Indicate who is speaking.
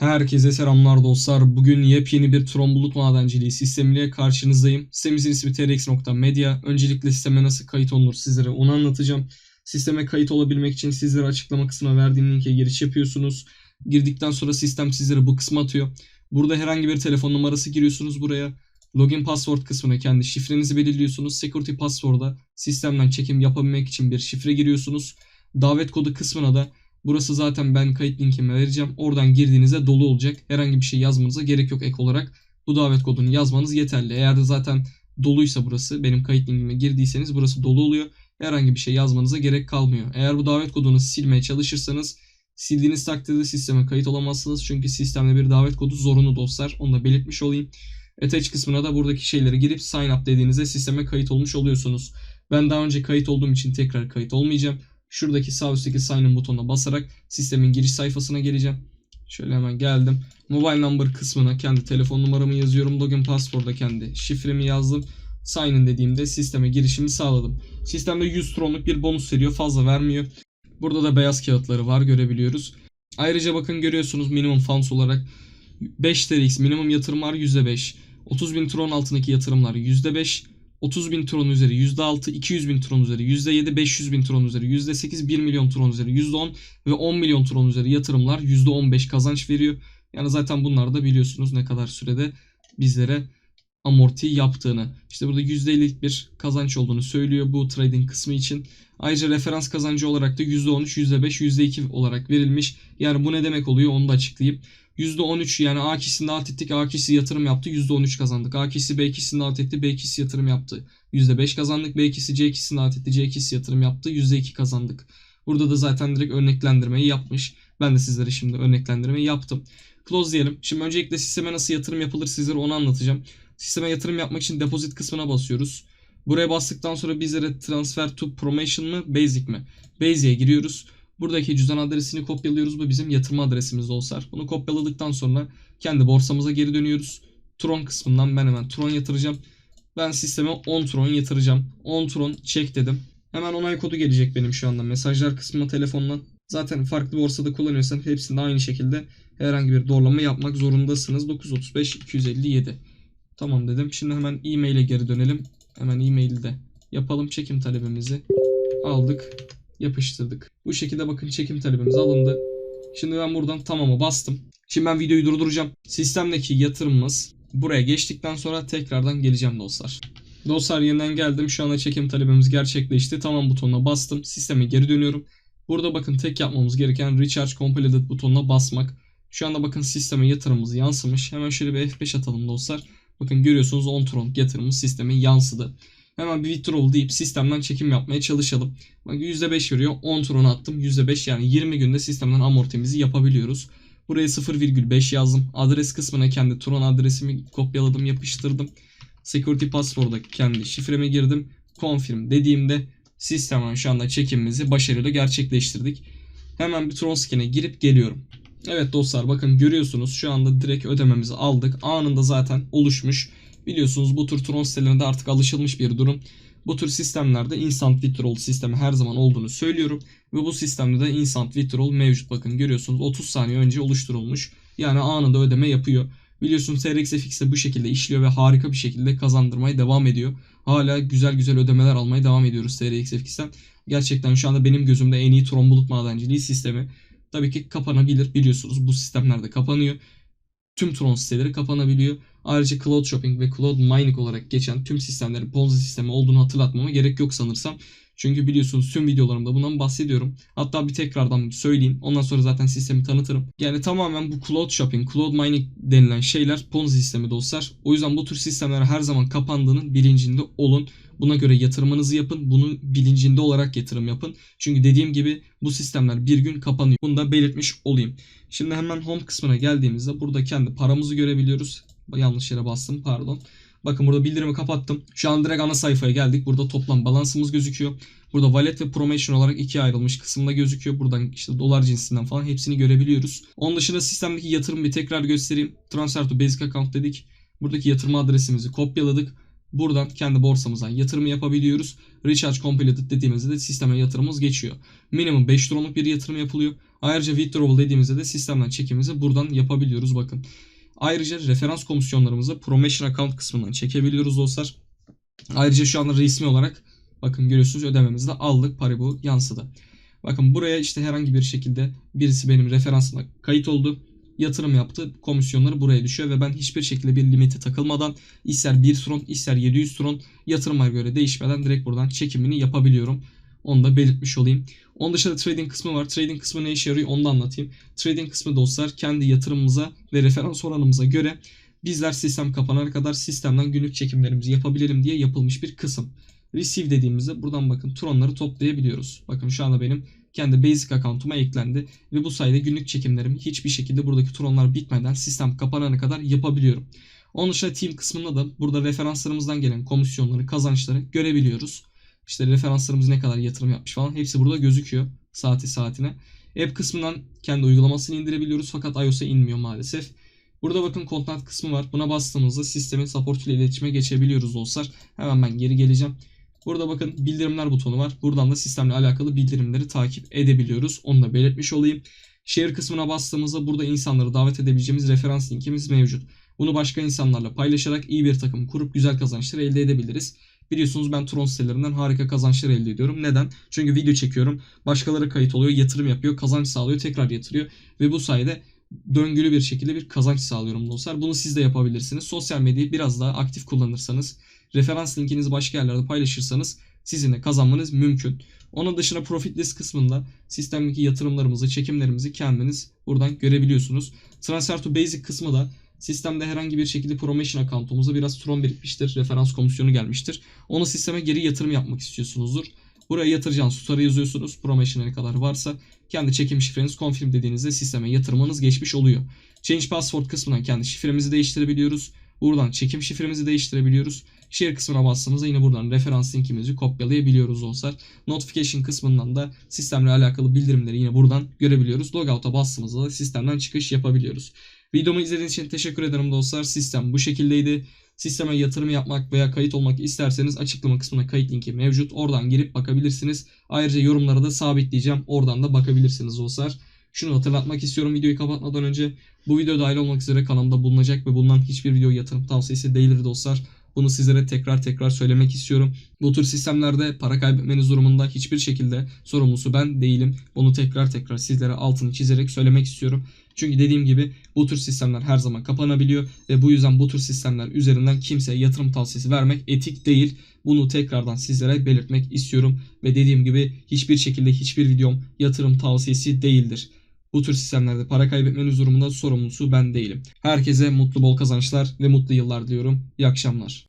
Speaker 1: Herkese selamlar dostlar. Bugün yepyeni bir Tron Bulut Madenciliği sistemiyle karşınızdayım. Sitemizin ismi trx.media. Öncelikle sisteme nasıl kayıt olunur sizlere onu anlatacağım. Sisteme kayıt olabilmek için sizlere açıklama kısmına verdiğim linke giriş yapıyorsunuz. Girdikten sonra sistem sizlere bu kısmı atıyor. Burada herhangi bir telefon numarası giriyorsunuz buraya. Login password kısmına kendi şifrenizi belirliyorsunuz. Security password'a sistemden çekim yapabilmek için bir şifre giriyorsunuz. Davet kodu kısmına da Burası zaten ben kayıt linkimi vereceğim. Oradan girdiğinizde dolu olacak. Herhangi bir şey yazmanıza gerek yok ek olarak. Bu davet kodunu yazmanız yeterli. Eğer de zaten doluysa burası benim kayıt linkime girdiyseniz burası dolu oluyor. Herhangi bir şey yazmanıza gerek kalmıyor. Eğer bu davet kodunu silmeye çalışırsanız sildiğiniz takdirde sisteme kayıt olamazsınız. Çünkü sistemde bir davet kodu zorunlu dostlar. Onu da belirtmiş olayım. Attach kısmına da buradaki şeyleri girip sign up dediğinizde sisteme kayıt olmuş oluyorsunuz. Ben daha önce kayıt olduğum için tekrar kayıt olmayacağım. Şuradaki sağ üstteki sign in butonuna basarak sistemin giriş sayfasına geleceğim. Şöyle hemen geldim. Mobile number kısmına kendi telefon numaramı yazıyorum. Login password'a kendi şifremi yazdım. Sign in dediğimde sisteme girişimi sağladım. Sistemde 100 tronluk bir bonus veriyor. Fazla vermiyor. Burada da beyaz kağıtları var görebiliyoruz. Ayrıca bakın görüyorsunuz minimum funds olarak 5 TRX minimum yatırım var %5. 30 bin tron altındaki yatırımlar %5. 30 bin tron üzeri %6, 200 bin tron üzeri %7, 500 bin tron üzeri %8, 1 milyon tron üzeri %10 ve 10 milyon tron üzeri yatırımlar %15 kazanç veriyor. Yani zaten bunlar da biliyorsunuz ne kadar sürede bizlere amorti yaptığını. İşte burada %50'lik bir kazanç olduğunu söylüyor bu trading kısmı için. Ayrıca referans kazancı olarak da %13, %5, %2 olarak verilmiş. Yani bu ne demek oluyor onu da açıklayayım. %13 yani A kişisini alt ettik. A kişisi yatırım yaptı. %13 kazandık. A kişisi B kişisini alt etti. B kişisi yatırım yaptı. %5 kazandık. B kişisi C kişisini alt etti. C kişisi yatırım yaptı. %2 kazandık. Burada da zaten direkt örneklendirmeyi yapmış. Ben de sizlere şimdi örneklendirmeyi yaptım. Close diyelim. Şimdi öncelikle sisteme nasıl yatırım yapılır sizlere onu anlatacağım. Sisteme yatırım yapmak için deposit kısmına basıyoruz. Buraya bastıktan sonra bizlere transfer to promotion mı basic mi? Basic'e giriyoruz. Buradaki cüzdan adresini kopyalıyoruz. Bu bizim yatırım adresimiz dostlar. Bunu kopyaladıktan sonra kendi borsamıza geri dönüyoruz. Tron kısmından ben hemen Tron yatıracağım. Ben sisteme 10 Tron yatıracağım. 10 Tron çek dedim. Hemen onay kodu gelecek benim şu anda. Mesajlar kısmına telefondan. Zaten farklı borsada kullanıyorsan hepsinde aynı şekilde herhangi bir doğrulama yapmak zorundasınız. 935 257. Tamam dedim. Şimdi hemen e-mail'e geri dönelim. Hemen e-mail'i de yapalım. Çekim talebimizi aldık yapıştırdık. Bu şekilde bakın çekim talebimiz alındı. Şimdi ben buradan tamamı bastım. Şimdi ben videoyu durduracağım. Sistemdeki yatırımımız buraya geçtikten sonra tekrardan geleceğim dostlar. Dostlar yeniden geldim. Şu anda çekim talebimiz gerçekleşti. Tamam butonuna bastım. Sisteme geri dönüyorum. Burada bakın tek yapmamız gereken Recharge Completed butonuna basmak. Şu anda bakın sisteme yatırımımız yansımış. Hemen şöyle bir F5 atalım dostlar. Bakın görüyorsunuz 10 tron yatırımımız sisteme yansıdı. Hemen bir withdrawal deyip sistemden çekim yapmaya çalışalım. Bak %5 veriyor. 10 turunu attım. %5 yani 20 günde sistemden amortimizi yapabiliyoruz. Buraya 0,5 yazdım. Adres kısmına kendi Tron adresimi kopyaladım, yapıştırdım. Security password'a kendi şifreme girdim. Confirm dediğimde sistemen şu anda çekimimizi başarıyla gerçekleştirdik. Hemen bir Tron skin'e girip geliyorum. Evet dostlar bakın görüyorsunuz şu anda direkt ödememizi aldık. Anında zaten oluşmuş. Biliyorsunuz bu tür Tron sitelerinde artık alışılmış bir durum. Bu tür sistemlerde instant withdrawal sistemi her zaman olduğunu söylüyorum. Ve bu sistemde de instant withdrawal mevcut. Bakın görüyorsunuz 30 saniye önce oluşturulmuş. Yani anında ödeme yapıyor. Biliyorsunuz TRXFX de bu şekilde işliyor ve harika bir şekilde kazandırmaya devam ediyor. Hala güzel güzel ödemeler almaya devam ediyoruz TRXFX'ten. Gerçekten şu anda benim gözümde en iyi Tron bulut madenciliği sistemi. Tabii ki kapanabilir biliyorsunuz bu sistemlerde kapanıyor. Tüm Tron siteleri kapanabiliyor. Ayrıca Cloud Shopping ve Cloud Mining olarak geçen tüm sistemlerin Ponzi sistemi olduğunu hatırlatmama gerek yok sanırsam. Çünkü biliyorsunuz tüm videolarımda bundan bahsediyorum. Hatta bir tekrardan söyleyeyim. Ondan sonra zaten sistemi tanıtırım. Yani tamamen bu Cloud Shopping, Cloud Mining denilen şeyler Ponzi sistemi dostlar. O yüzden bu tür sistemler her zaman kapandığının bilincinde olun. Buna göre yatırımınızı yapın. Bunu bilincinde olarak yatırım yapın. Çünkü dediğim gibi bu sistemler bir gün kapanıyor. Bunu da belirtmiş olayım. Şimdi hemen home kısmına geldiğimizde burada kendi paramızı görebiliyoruz. Yanlış yere bastım pardon. Bakın burada bildirimi kapattım. Şu an direkt ana sayfaya geldik. Burada toplam balansımız gözüküyor. Burada wallet ve promotion olarak ikiye ayrılmış kısımda gözüküyor. Buradan işte dolar cinsinden falan hepsini görebiliyoruz. Onun dışında sistemdeki yatırım bir tekrar göstereyim. Transfer to basic account dedik. Buradaki yatırım adresimizi kopyaladık. Buradan kendi borsamızdan yatırımı yapabiliyoruz. Recharge completed dediğimizde de sisteme yatırımımız geçiyor. Minimum 5 tronluk bir yatırım yapılıyor. Ayrıca withdrawal dediğimizde de sistemden çekimimizi buradan yapabiliyoruz bakın. Ayrıca referans komisyonlarımızı promotion account kısmından çekebiliyoruz dostlar. Ayrıca şu anda resmi olarak bakın görüyorsunuz ödememizi de aldık. Paribu yansıdı. Bakın buraya işte herhangi bir şekilde birisi benim referansıma kayıt oldu. Yatırım yaptı. Komisyonları buraya düşüyor ve ben hiçbir şekilde bir limite takılmadan ister 1 tron ister 700 tron yatırıma göre değişmeden direkt buradan çekimini yapabiliyorum. Onu da belirtmiş olayım. Onun dışında trading kısmı var. Trading kısmı ne işe yarıyor onu da anlatayım. Trading kısmı dostlar kendi yatırımımıza ve referans oranımıza göre bizler sistem kapanana kadar sistemden günlük çekimlerimizi yapabilelim diye yapılmış bir kısım. Receive dediğimizde buradan bakın tronları toplayabiliyoruz. Bakın şu anda benim kendi basic account'uma eklendi ve bu sayede günlük çekimlerimi hiçbir şekilde buradaki tronlar bitmeden sistem kapanana kadar yapabiliyorum. Onun dışında team kısmında da burada referanslarımızdan gelen komisyonları, kazançları görebiliyoruz. İşte referanslarımız ne kadar yatırım yapmış falan hepsi burada gözüküyor saati saatine. App kısmından kendi uygulamasını indirebiliyoruz fakat iOS'a inmiyor maalesef. Burada bakın content kısmı var. Buna bastığımızda sistemin support ile iletişime geçebiliyoruz dostlar. Hemen ben geri geleceğim. Burada bakın bildirimler butonu var. Buradan da sistemle alakalı bildirimleri takip edebiliyoruz. Onu da belirtmiş olayım. Share kısmına bastığımızda burada insanları davet edebileceğimiz referans linkimiz mevcut. Bunu başka insanlarla paylaşarak iyi bir takım kurup güzel kazançlar elde edebiliriz. Biliyorsunuz ben Tron sitelerinden harika kazançlar elde ediyorum. Neden? Çünkü video çekiyorum. Başkaları kayıt oluyor, yatırım yapıyor, kazanç sağlıyor, tekrar yatırıyor. Ve bu sayede döngülü bir şekilde bir kazanç sağlıyorum dostlar. Bunu siz de yapabilirsiniz. Sosyal medyayı biraz daha aktif kullanırsanız, referans linkinizi başka yerlerde paylaşırsanız sizin de kazanmanız mümkün. Onun dışında profit list kısmında sistemdeki yatırımlarımızı, çekimlerimizi kendiniz buradan görebiliyorsunuz. Transfer to basic kısmı da sistemde herhangi bir şekilde promotion account'umuza biraz Tron birikmiştir. Referans komisyonu gelmiştir. Onu sisteme geri yatırım yapmak istiyorsunuzdur. Buraya yatıracağınız tutarı yazıyorsunuz. Promotion'a ne kadar varsa kendi çekim şifreniz confirm dediğinizde sisteme yatırmanız geçmiş oluyor. Change password kısmından kendi şifremizi değiştirebiliyoruz. Buradan çekim şifremizi değiştirebiliyoruz. Share kısmına bastığımızda yine buradan referans linkimizi kopyalayabiliyoruz dostlar. Notification kısmından da sistemle alakalı bildirimleri yine buradan görebiliyoruz. Logout'a bastığımızda da sistemden çıkış yapabiliyoruz. Videomu izlediğiniz için teşekkür ederim dostlar. Sistem bu şekildeydi. Sisteme yatırım yapmak veya kayıt olmak isterseniz açıklama kısmına kayıt linki mevcut. Oradan girip bakabilirsiniz. Ayrıca yorumlara da sabitleyeceğim. Oradan da bakabilirsiniz dostlar. Şunu hatırlatmak istiyorum videoyu kapatmadan önce. Bu video dahil olmak üzere kanalımda bulunacak ve bulunan hiçbir video yatırım tavsiyesi değildir dostlar. Bunu sizlere tekrar tekrar söylemek istiyorum. Bu tür sistemlerde para kaybetmeniz durumunda hiçbir şekilde sorumlusu ben değilim. Bunu tekrar tekrar sizlere altını çizerek söylemek istiyorum. Çünkü dediğim gibi bu tür sistemler her zaman kapanabiliyor ve bu yüzden bu tür sistemler üzerinden kimseye yatırım tavsiyesi vermek etik değil. Bunu tekrardan sizlere belirtmek istiyorum ve dediğim gibi hiçbir şekilde hiçbir videom yatırım tavsiyesi değildir. Bu tür sistemlerde para kaybetmeniz durumunda sorumlusu ben değilim. Herkese mutlu bol kazançlar ve mutlu yıllar diliyorum. İyi akşamlar.